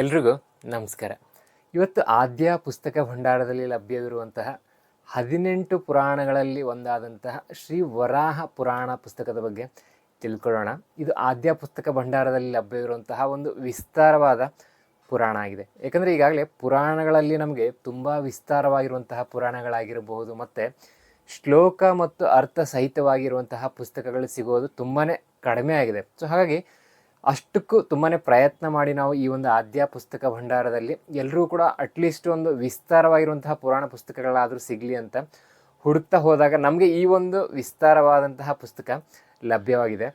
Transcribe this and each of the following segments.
ಎಲ್ರಿಗೂ ನಮಸ್ಕಾರ. ಇವತ್ತು ಆದ್ಯ ಪುಸ್ತಕ ಭಂಡಾರದಲ್ಲಿ ಲಭ್ಯವಿರುವಂತಹ ಹದಿನೆಂಟು ಪುರಾಣಗಳಲ್ಲಿ ಒಂದಾದಂತಹ ಶ್ರೀ ವರಾಹ ಪುರಾಣ ಪುಸ್ತಕದ ಬಗ್ಗೆ ತಿಳ್ಕೊಳ್ಳೋಣ. ಇದು ಆದ್ಯ ಪುಸ್ತಕ ಭಂಡಾರದಲ್ಲಿ ಲಭ್ಯವಿರುವಂತಹ ಒಂದು ವಿಸ್ತಾರವಾದ ಪುರಾಣ ಆಗಿದೆ. ಯಾಕಂದರೆ ಈಗಾಗಲೇ ಪುರಾಣಗಳಲ್ಲಿ ನಮಗೆ ತುಂಬ ವಿಸ್ತಾರವಾಗಿರುವಂತಹ ಪುರಾಣಗಳಾಗಿರಬಹುದು, ಮತ್ತು ಶ್ಲೋಕ ಮತ್ತು ಅರ್ಥ ಸಹಿತವಾಗಿರುವಂತಹ ಪುಸ್ತಕಗಳು ಸಿಗೋದು ತುಂಬಾ ಕಡಿಮೆ ಆಗಿದೆ. ಸೊ ಹಾಗಾಗಿ ಅಷ್ಟಕ್ಕೂ ತುಂಬಾ ಪ್ರಯತ್ನ ಮಾಡಿ ನಾವು ಈ ಒಂದು ಆದ್ಯ ಪುಸ್ತಕ ಭಂಡಾರದಲ್ಲಿ ಎಲ್ಲರೂ ಕೂಡ ಅಟ್ಲೀಸ್ಟ್ ಒಂದು ವಿಸ್ತಾರವಾಗಿರುವಂತಹ ಪುರಾಣ ಪುಸ್ತಕಗಳಾದರೂ ಸಿಗಲಿ ಅಂತ ಹುಡುಕ್ತಾ ಹೋದಾಗ ನಮಗೆ ಈ ಒಂದು ವಿಸ್ತಾರವಾದಂತಹ ಪುಸ್ತಕ ಲಭ್ಯವಾಗಿದೆ.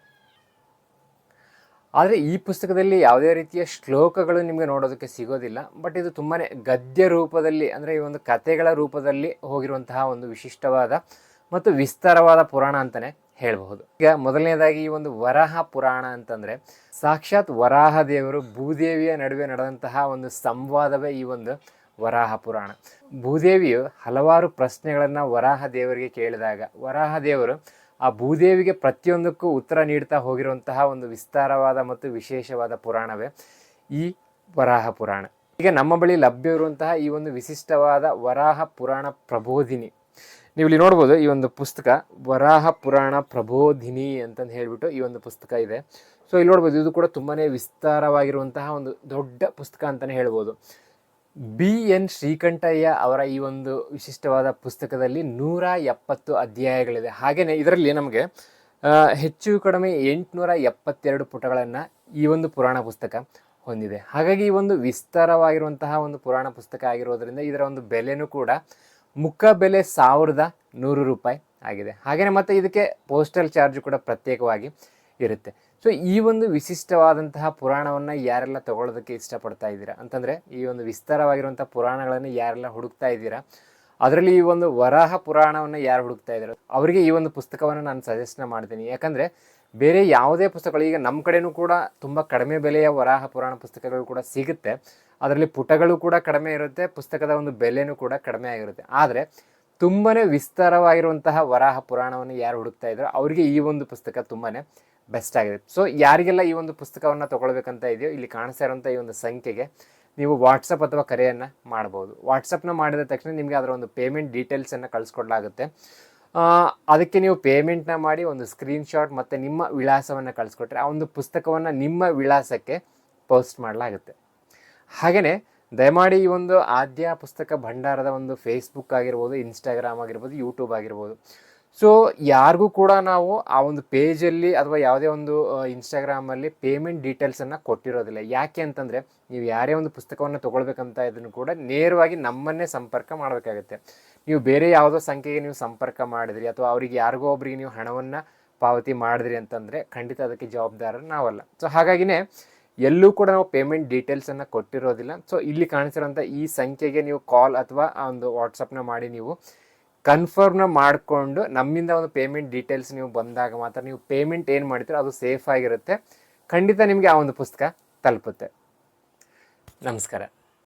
ಆದರೆ ಈ ಪುಸ್ತಕದಲ್ಲಿ ಯಾವುದೇ ರೀತಿಯ ಶ್ಲೋಕಗಳು ನಿಮಗೆ ನೋಡೋದಕ್ಕೆ ಸಿಗೋದಿಲ್ಲ ಬಟ್ ಇದು ತುಂಬಾ ಗದ್ಯ ರೂಪದಲ್ಲಿ ಅಂದರೆ ಈ ಒಂದು ಕಥೆಗಳ ರೂಪದಲ್ಲಿ ಹೋಗಿರುವಂತಹ ಒಂದು ವಿಶಿಷ್ಟವಾದ ಮತ್ತು ವಿಸ್ತಾರವಾದ ಪುರಾಣ ಅಂತಲೇ ಹೇಳಬಹುದು. ಈಗ ಮೊದಲನೇದಾಗಿ ಈ ಒಂದು ವರಾಹ ಪುರಾಣ ಅಂತಂದರೆ ಸಾಕ್ಷಾತ್ ವರಾಹ ದೇವರು ಭೂದೇವಿಯ ನಡುವೆ ನಡೆದಂತಹ ಒಂದು ಸಂವಾದವೇ ಈ ಒಂದು ವರಾಹ ಪುರಾಣ. ಭೂದೇವಿಯು ಹಲವಾರು ಪ್ರಶ್ನೆಗಳನ್ನು ವರಾಹ ದೇವರಿಗೆ ಕೇಳಿದಾಗ ವರಾಹ ದೇವರು ಆ ಭೂದೇವಿಗೆ ಪ್ರತಿಯೊಂದಕ್ಕೂ ಉತ್ತರ ನೀಡ್ತಾ ಹೋಗಿರುವಂತಹ ಒಂದು ವಿಸ್ತಾರವಾದ ಮತ್ತು ವಿಶೇಷವಾದ ಪುರಾಣವೇ ಈ ವರಾಹ ಪುರಾಣ. ಈಗ ನಮ್ಮ ಬಳಿ ಲಭ್ಯವಿರುವಂತಹ ಈ ಒಂದು ವಿಶಿಷ್ಟವಾದ ವರಾಹ ಪುರಾಣ ಪ್ರಬೋಧಿನಿ ನೀವು ಇಲ್ಲಿ ನೋಡ್ಬೋದು ಈ ಒಂದು ಪುಸ್ತಕ ವರಾಹ ಪುರಾಣ ಪ್ರಬೋಧಿನಿ ಅಂತಂದು ಹೇಳಿಬಿಟ್ಟು ಈ ಒಂದು ಪುಸ್ತಕ ಇದೆ. ಸೊ ಇಲ್ಲಿ ನೋಡ್ಬೋದು ಇದು ಕೂಡ ತುಂಬಾ ವಿಸ್ತಾರವಾಗಿರುವಂತಹ ಒಂದು ದೊಡ್ಡ ಪುಸ್ತಕ ಅಂತಲೇ ಹೇಳ್ಬೋದು. ಬಿ ಎನ್ ಶ್ರೀಕಂಠಯ್ಯ ಅವರ ಈ ಒಂದು ವಿಶಿಷ್ಟವಾದ ಪುಸ್ತಕದಲ್ಲಿ ನೂರ ಎಪ್ಪತ್ತು ಅಧ್ಯಾಯಗಳಿದೆ. ಹಾಗೆಯೇ ಇದರಲ್ಲಿ ನಮಗೆ ಹೆಚ್ಚು ಕಡಿಮೆ ಎಂಟುನೂರ ಎಪ್ಪತ್ತೆರಡು ಪುಟಗಳನ್ನು ಈ ಒಂದು ಪುರಾಣ ಪುಸ್ತಕ ಹೊಂದಿದೆ. ಹಾಗಾಗಿ ಈ ಒಂದು ವಿಸ್ತಾರವಾಗಿರುವಂತಹ ಒಂದು ಪುರಾಣ ಪುಸ್ತಕ ಆಗಿರೋದರಿಂದ ಇದರ ಒಂದು ಬೆಲೆನೂ ಕೂಡ ಮುಖ ಬೆಲೆ ಸಾವಿರದ ನೂರು ರೂಪಾಯಿ ಆಗಿದೆ. ಹಾಗೆಯೇ ಮತ್ತು ಇದಕ್ಕೆ ಪೋಸ್ಟಲ್ ಚಾರ್ಜ್ ಕೂಡ ಪ್ರತ್ಯೇಕವಾಗಿ ಇರುತ್ತೆ. ಸೊ ಈ ಒಂದು ವಿಶಿಷ್ಟವಾದಂತಹ ಪುರಾಣವನ್ನು ಯಾರೆಲ್ಲ ತಗೊಳ್ಳೋದಕ್ಕೆ ಇಷ್ಟಪಡ್ತಾ ಇದ್ದೀರಾ? ಅಂತಂದರೆ, ಈ ಒಂದು ವಿಸ್ತಾರವಾಗಿರುವಂಥ ಪುರಾಣಗಳನ್ನು ಯಾರೆಲ್ಲ ಹುಡುಕ್ತಾ ಇದ್ದೀರಾ? ಅದರಲ್ಲಿ ಈ ಒಂದು ವರಾಹ ಪುರಾಣವನ್ನು ಯಾರು ಹುಡುಕ್ತಾ ಇದ್ದಾರೆ? ಅವರಿಗೆ ಈ ಒಂದು ಪುಸ್ತಕವನ್ನು ನಾನು ಸಜೆಸ್ಟ್ನ ಮಾಡ್ತೀನಿ. ಯಾಕಂದರೆ ಬೇರೆ ಯಾವುದೇ ಪುಸ್ತಕಗಳು, ಈಗ ನಮ್ಮ ಕಡೆಯೂ ಕೂಡ ತುಂಬ ಕಡಿಮೆ ಬೆಲೆಯ ವರಾಹ ಪುರಾಣ ಪುಸ್ತಕಗಳು ಕೂಡ ಸಿಗುತ್ತೆ. ಅದರಲ್ಲಿ ಪುಟಗಳು ಕೂಡ ಕಡಿಮೆ ಇರುತ್ತೆ, ಪುಸ್ತಕದ ಒಂದು ಬೆಲೆನೂ ಕೂಡ ಕಡಿಮೆ ಆಗಿರುತ್ತೆ. ಆದರೆ ತುಂಬಾ ವಿಸ್ತಾರವಾಗಿರುವಂತಹ ವರಾಹ ಪುರಾಣವನ್ನು ಯಾರು ಹುಡುಕ್ತಾ ಇದ್ರು, ಅವರಿಗೆ ಈ ಒಂದು ಪುಸ್ತಕ ತುಂಬಾ ಬೆಸ್ಟ್ ಆಗಿದೆ. ಸೊ ಯಾರಿಗೆಲ್ಲ ಈ ಒಂದು ಪುಸ್ತಕವನ್ನು ತೊಗೊಳ್ಬೇಕಂತ ಇದೆಯೋ, ಇಲ್ಲಿ ಕಾಣಿಸ್ತಾ ಇರುವಂಥ ಈ ಒಂದು ಸಂಖ್ಯೆಗೆ ನೀವು ವಾಟ್ಸಪ್ ಅಥವಾ ಕರೆಯನ್ನು ಮಾಡ್ಬೋದು. ವಾಟ್ಸಪ್ನ ಮಾಡಿದ ತಕ್ಷಣ ನಿಮಗೆ ಅದರ ಒಂದು ಪೇಮೆಂಟ್ ಡೀಟೇಲ್ಸನ್ನು ಕಳಿಸ್ಕೊಡ್ಲಾಗುತ್ತೆ. ಅದಕ್ಕೆ ನೀವು ಪೇಮೆಂಟ್ನ ಮಾಡಿ ಒಂದು ಸ್ಕ್ರೀನ್ಶಾಟ್ ಮತ್ತು ನಿಮ್ಮ ವಿಳಾಸವನ್ನು ಕಳಿಸ್ಕೊಟ್ರೆ ಆ ಒಂದು ಪುಸ್ತಕವನ್ನು ನಿಮ್ಮ ವಿಳಾಸಕ್ಕೆ ಪೋಸ್ಟ್ ಮಾಡಲಾಗುತ್ತೆ. ಹಾಗೆಯೇ ದಯಮಾಡಿ ಈ ಒಂದು ಆದ್ಯ ಪುಸ್ತಕ ಭಂಡಾರದ ಒಂದು ಫೇಸ್ಬುಕ್ ಆಗಿರ್ಬೋದು ಇನ್ಸ್ಟಾಗ್ರಾಮ್ ಆಗಿರ್ಬೋದು ಯೂಟ್ಯೂಬ್ ಆಗಿರ್ಬೋದು ಸೊ ಯಾರಿಗೂ ಕೂಡ ನಾವು ಆ ಒಂದು ಪೇಜಲ್ಲಿ ಅಥವಾ ಯಾವುದೇ ಒಂದು ಇನ್ಸ್ಟಾಗ್ರಾಮಲ್ಲಿ ಪೇಮೆಂಟ್ ಡೀಟೇಲ್ಸನ್ನು ಕೊಟ್ಟಿರೋದಿಲ್ಲ. ಯಾಕೆ ಅಂತಂದರೆ, ನೀವು ಯಾರೇ ಒಂದು ಪುಸ್ತಕವನ್ನು ತೊಗೊಳ್ಬೇಕಂತ ಇದನ್ನು ಕೂಡ ನೇರವಾಗಿ ನಮ್ಮನ್ನೇ ಸಂಪರ್ಕ ಮಾಡಬೇಕಾಗುತ್ತೆ. ನೀವು ಬೇರೆ ಯಾವುದೋ ಸಂಖ್ಯೆಗೆ ನೀವು ಸಂಪರ್ಕ ಮಾಡಿದ್ರಿ ಅಥವಾ ಅವರಿಗೆ ಯಾರಿಗೋ ಒಬ್ಬರಿಗೆ ನೀವು ಹಣವನ್ನು ಪಾವತಿ ಮಾಡಿದ್ರಿ ಅಂತಂದರೆ ಖಂಡಿತ ಅದಕ್ಕೆ ಜವಾಬ್ದಾರರು ನಾವಲ್ಲ. ಸೊ ಹಾಗಾಗಿನೇ ಎಲ್ಲೂ ಕೂಡ ನಾವು ಪೇಮೆಂಟ್ ಡೀಟೇಲ್ಸನ್ನು ಕೊಟ್ಟಿರೋದಿಲ್ಲ. ಸೊ ಇಲ್ಲಿ ಕಾಣಿಸಿರೋಂಥ ಈ ಸಂಖ್ಯೆಗೆ ನೀವು ಕಾಲ್ ಅಥವಾ ಆ ಒಂದು ವಾಟ್ಸಪ್ನ ಮಾಡಿ ನೀವು ಕನ್ಫರ್ಮ್ನ ಮಾಡಿಕೊಂಡು ನಮ್ಮಿಂದ ಒಂದು ಪೇಮೆಂಟ್ ಡೀಟೇಲ್ಸ್ ನೀವು ಬಂದಾಗ ಮಾತ್ರ ನೀವು ಪೇಮೆಂಟ್ ಏನು ಮಾಡ್ತೀರೋ ಅದು ಸೇಫ್ ಆಗಿರುತ್ತೆ. ಖಂಡಿತ ನಿಮಗೆ ಆ ಒಂದು ಪುಸ್ತಕ ತಲುಪುತ್ತೆ. ನಮಸ್ಕಾರ.